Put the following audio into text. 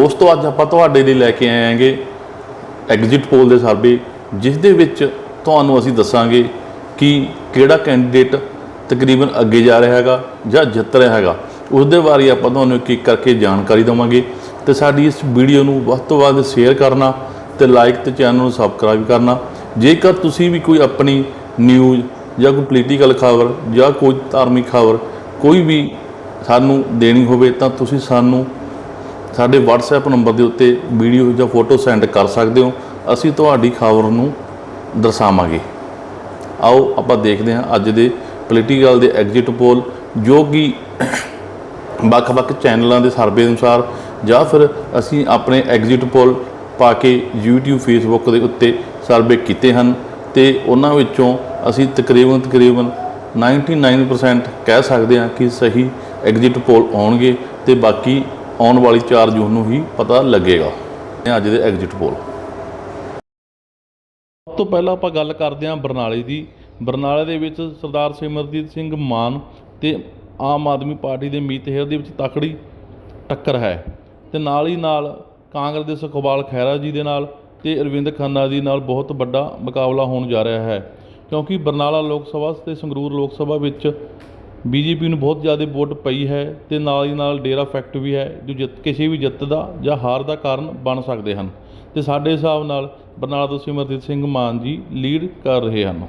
ਦੋਸਤੋ, ਅੱਜ ਆਪਾਂ ਤੁਹਾਡੇ ਲਈ ਲੈ ਕੇ ਆਏ ਆਂਗੇ ਐਗਜ਼ਿਟ ਪੋਲ ਦੇ ਸਰਵੇ ਜਿਸ ਦੇ ਵਿੱਚ ਤੁਹਾਨੂੰ ਅਸੀਂ ਦੱਸਾਂਗੇ ਕਿ ਕਿਹੜਾ ਕੈਂਡੀਡੇਟ ਤਕਰੀਬਨ ਅੱਗੇ ਜਾ ਰਿਹਾ ਹੈਗਾ ਜਾਂ ਜਿੱਤ ਰਿਹਾ ਹੈਗਾ। ਉਸ ਦੇ ਬਾਰੇ ਆਪਾਂ ਤੁਹਾਨੂੰ ਇੱਕ ਇੱਕ ਕਰਕੇ ਜਾਣਕਾਰੀ ਦਵਾਂਗੇ ਤੇ ਸਾਡੀ ਇਸ ਵੀਡੀਓ ਨੂੰ ਵੱਧ ਤੋਂ ਵੱਧ ਸ਼ੇਅਰ ਕਰਨਾ ਤੇ ਲਾਈਕ ਤੇ ਚੈਨਲ ਨੂੰ ਸਬਸਕ੍ਰਾਈਬ ਕਰਨਾ। ਜੇਕਰ ਤੁਸੀਂ ਵੀ ਕੋਈ ਆਪਣੀ ਨਿਊਜ਼ ਜਾਂ ਕੋਈ ਪੋਲੀਟੀਕਲ ਖਬਰ ਜਾਂ ਕੋਈ ਧਾਰਮਿਕ ਖਬਰ ਕੋਈ ਵੀ ਸਾਨੂੰ ਦੇਣੀ ਹੋਵੇ ਤਾਂ ਤੁਸੀਂ ਸਾਨੂੰ ਸਾਡੇ WhatsApp ਨੰਬਰ ਦੇ ਉੱਤੇ ਵੀਡੀਓ ਜਾਂ ਫੋਟੋ ਸੈਂਡ ਕਰ ਸਕਦੇ ਹੋ। ਅਸੀਂ ਤੁਹਾਡੀ ਖਬਰ ਨੂੰ ਦਰਸਾਵਾਂਗੇ। ਆਓ, ਆਪਾਂ ਦੇਖਦੇ ਹਾਂ ਅੱਜ ਦੇ ਪੋਲੀਟੀਕਲ ਦੇ ਐਗਜ਼ਿਟ ਪੋਲ ਜੋ ਕਿ ਵੱਖ-ਵੱਖ ਚੈਨਲਾਂ ਦੇ ਸਰਵੇ ਅਨੁਸਾਰ ਜਾਂ ਫਿਰ ਅਸੀਂ ਆਪਣੇ ਐਗਜ਼ਿਟ ਪੋਲ ਪਾ ਕੇ YouTube, Facebook ਦੇ ਉੱਤੇ ਸਰਵੇ ਕੀਤੇ ਹਨ ਤੇ ਉਹਨਾਂ ਵਿੱਚੋਂ ਅਸੀਂ ਤਕਰੀਬਨ ਤਕਰੀਬਨ 99% ਕਹਿ ਸਕਦੇ ਹਾਂ ਕਿ ਸਹੀ ਐਗਜ਼ਿਟ ਪੋਲ ਆਉਣਗੇ ਤੇ ਬਾਕੀ ਆਉਣ ਵਾਲੀ 4 ਜੂਨ ਨੂੰ ਹੀ ਪਤਾ ਲੱਗੇਗਾ। ਅੱਜ ਦੇ ਐਗਜ਼ਿਟ ਪੋਲ। ਸਭ ਤੋਂ ਪਹਿਲਾਂ ਆਪਾਂ ਗੱਲ ਕਰਦੇ ਹਾਂ ਬਰਨਾਲੇ ਦੀ। ਬਰਨਾਲੇ ਦੇ ਵਿੱਚ ਸਰਦਾਰ ਸਿਮਰਜੀਤ ਸਿੰਘ ਮਾਨ ਤੇ ਆਮ ਆਦਮੀ ਪਾਰਟੀ ਦੇ ਮੀਤ ਹੇਰ ਦੇ ਵਿੱਚ ਤਕੜੀ ਟੱਕਰ ਹੈ। ਤੇ ਨਾਲ ਹੀ ਨਾਲ ਕਾਂਗਰਸ ਦੇ ਸੁਖਪਾਲ ਖਹਿਰਾ ਜੀ ਦੇ ਨਾਲ ਤੇ ਅਰਵਿੰਦ ਖੰਨਾ ਜੀ ਨਾਲ ਬਹੁਤ ਵੱਡਾ ਮੁਕਾਬਲਾ ਹੋਣ ਜਾ ਰਿਹਾ ਹੈ। ਕਿਉਂਕਿ ਬਰਨਾਲਾ ਲੋਕ ਸਭਾ ਤੇ ਸੰਗਰੂਰ ਲੋਕ ਸਭਾ ਵਿੱਚ ਬੀ ਜੇ ਪੀ ਨੂੰ ਬਹੁਤ ਜ਼ਿਆਦਾ ਵੋਟ ਪਈ ਹੈ ਅਤੇ ਨਾਲ ਹੀ ਨਾਲ ਡੇਰਾ ਫੈਕਟ ਵੀ ਹੈ, ਜੋ ਜਿੱਤ ਕਿਸੇ ਵੀ ਜਿੱਤ ਦਾ ਜਾਂ ਹਾਰ ਦਾ ਕਾਰਨ ਬਣ ਸਕਦੇ ਹਨ। ਅਤੇ ਸਾਡੇ ਹਿਸਾਬ ਨਾਲ ਬਰਨਾਲਾ ਤੋਂ ਸਿਮਰਜੀਤ ਸਿੰਘ ਮਾਨ ਜੀ ਲੀਡ ਕਰ ਰਹੇ ਹਨ।